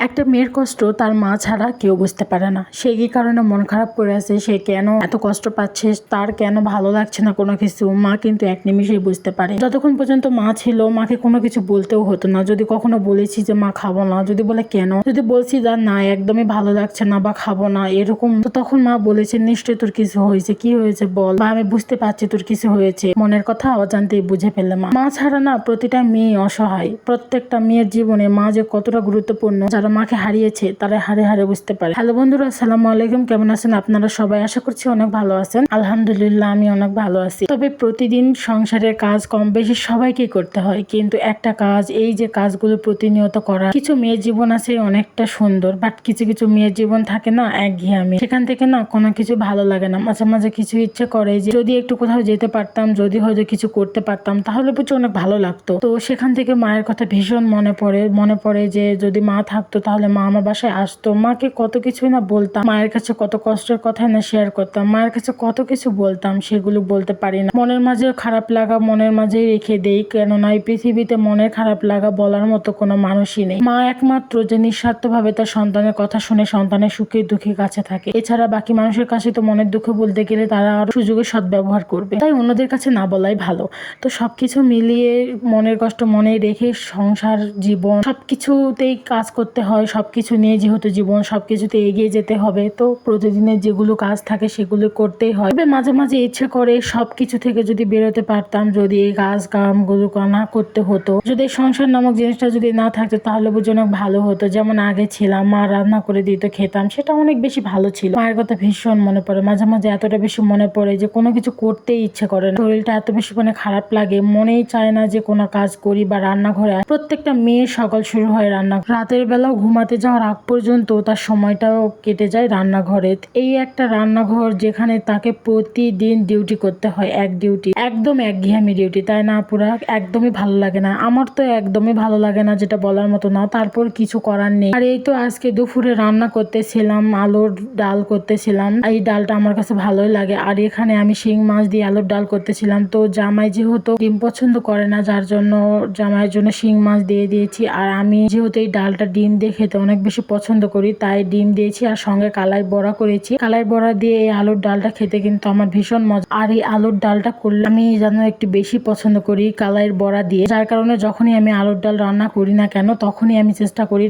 একটা মেয়ের কষ্ট তার মা ছাড়া কেউ বুঝতে পারে না। সে কি কারণে মন খারাপ করে আছে? সে কেন এত কষ্ট পাচ্ছে? তার কেন ভালো লাগছে না কোনো কিছু? মা কিন্তু এক নিমিষেই বুঝতে পারে। যতক্ষণ পর্যন্ত মা ছিল, মাকে কোনো কিছু বলতেও হতো না। যদি কখনো বলেছি যে, মা, খাব না। যদি বলে, কেন? যদি বলছি যা, না, একদমই ভালো লাগছে না বা খাব না, এরকম, তো তখন মা বলেছে, নিশ্চয়ই তোর কিছু হয়েছে। কি হয়েছে বল? বা আমি বুঝতে পারছি তোর কিছু হয়েছে। মনের কথা অজান্তেই বুঝে ফেললে মা। মা ছাড়া না প্রতিটা মেয়ে অসহায়। প্রত্যেকটা মেয়ের জীবনে মা যে কতটা গুরুত্বপূর্ণ, যারা মাকে হারিয়েছে, তারা হারে হারে বুঝতে পারে। হ্যালো বন্ধুরা, আসসালামু আলাইকুম। কেমন আছেন আপনারা সবাই? আশা করছি অনেক ভালো আছেন। আলহামদুলিল্লাহ, আমি অনেক ভালো আছি। তবে প্রতিদিন সংসারের কাজ কম বেশি সবাইকেই করতে হয়। কিন্তু একটা কাজ, এই যে কাজগুলো প্রতিনিয়ত করা, কিছু মেয়ের জীবন আছে অনেকটা সুন্দর বাট কিছু কিছু মেয়ের জীবন থাকে না একঘেয়ামি সেখান থেকে না কোনো কিছু ভালো লাগে না। মাঝে মাঝে কিছু ইচ্ছে করে যে, যদি একটু কোথাও যেতে পারতাম, যদি হয়তো কিছু করতে পারতাম, তাহলে বুঝি অনেক ভালো লাগতো। তো সেখান থেকে মায়ের কথা ভীষণ মনে পড়ে। মনে পড়ে যে, যদি মা থাকতো তাহলে মা আমার বাসায় আসতো। মাকে কত কিছুই না বলতাম। মায়ের কাছে কত কষ্টের কথাই না শেয়ার করতাম। মায়ের কাছে কত কিছু বলতাম, সেগুলো বলতে পারি না। মনের মাঝে খারাপ লাগা মনের মাঝেই রেখে দেই। কেননা এই পৃথিবীতে মনের খারাপ লাগা বলার মতো কোনো মানুষই নেই। মা একমাত্র যে নিঃস্বার্থভাবে তার সন্তানের কথা শুনে সন্তানের সুখে দুঃখে কাছে থাকে। এছাড়া বাকি মানুষের কাছে তো মনের দুঃখ বলতে গেলে তারা আরও সুযোগের সদ্ব্যবহার করবে। তাই অন্যদের কাছে না বলাই ভালো। তো সবকিছু মিলিয়ে মনের কষ্ট মনে রেখে সংসার, জীবন সবকিছুতেই কাজ করতে হয়। সবকিছু নিয়ে যেহেতু জীবন সব কিছুতে এগিয়ে যেতে হবে, তো প্রতিদিনের যেগুলো কাজ থাকে সেগুলো করতেই হয়। তবে মাঝে মাঝে ইচ্ছে করে সব কিছু থেকে যদি বেরোতে পারতাম, যদি এই কাজ কামগুলো না করতে হতো, যদি সংসার নামক জিনিসটা যদি না থাকতো, তাহলে বুঝি অনেক ভালো হতো। যেমন আগে ছিলাম, মা রান্না করে দিত, খেতাম, সেটা অনেক বেশি ভালো ছিল। মায়ের কথা ভীষণ মনে পড়ে, মাঝে মাঝে এতটা বেশি মনে পড়ে যে কোনো কিছু করতেই ইচ্ছে করে না। শরীরটা এত বেশি মানে খারাপ লাগে, মনেই চায় না যে কোনো কাজ করি বা রান্নাঘরে। প্রত্যেকটা মেয়ের সকাল শুরু হয় রান্না। রাতের বেলাও ঘুমাতে যাওয়ার আগ পর্যন্ত তার সময়টাও কেটে যায় রান্নাঘরে। এই একটা রান্নাঘর যেখানে তাকে প্রতিদিন ডিউটি করতে হয়, এক ডিউটি একদম একঘেয়েমি ডিউটি তাই না পুরা একদমই ভালো লাগে না। আমার তো একদমই ভালো লাগে না যেটা বলার মতো না, তারপর কিছু করার নেই। আর এই তো আজকে দুপুরে রান্না করতেছিলাম, আলুর ডাল করতেছিলাম। এই ডালটা আমার কাছে ভালোই লাগে। আর এখানে আমি শিং মাছ দিয়ে আলুর ডাল করতেছিলাম। তো জামাই যেহেতু ডিম পছন্দ করে না, যার জন্য জামাইয়ের জন্য শিং মাছ দিয়ে দিয়েছি। আর আমি যেহেতু এই ডালটা ডিম দিয়ে খেতে অনেক বেশি পছন্দ করি। তাই ডিম দিয়েছি আর সঙ্গে কালাই বড়া করেছি। কালাই বড়া দিয়ে এই আলুর ডালটা খেতে কিন্তু আমার ভীষণ মজা। আর এই আলুর ডালটা করলে আমি যেন একটু বেশি পছন্দ করি কালাইয়ের বড়া দিয়ে। যার কারণে যখনই আমি আলুর ডাল রান্না করি না কেন, তখনই আমি চেষ্টা করি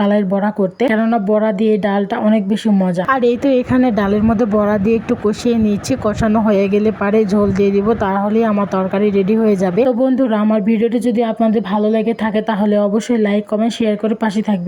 কালাইয়ের বড়া করতে। কেননা বড়া দিয়ে ডালটা অনেক বেশি মজা। আর এই তো এখানে ডালের মধ্যে বড়া দিয়ে একটু কষিয়ে নিচ্ছি কষানো হয়ে গেলে পারে ঝোল দিয়ে দিব, তাহলেই আমার তরকারি রেডি হয়ে যাবে। তো বন্ধুরা, আমার ভিডিওটি যদি আপনাদের ভালো লেগে থাকে, তাহলে অবশ্যই লাইক কমেন্ট শেয়ার করে পাশে থাকবে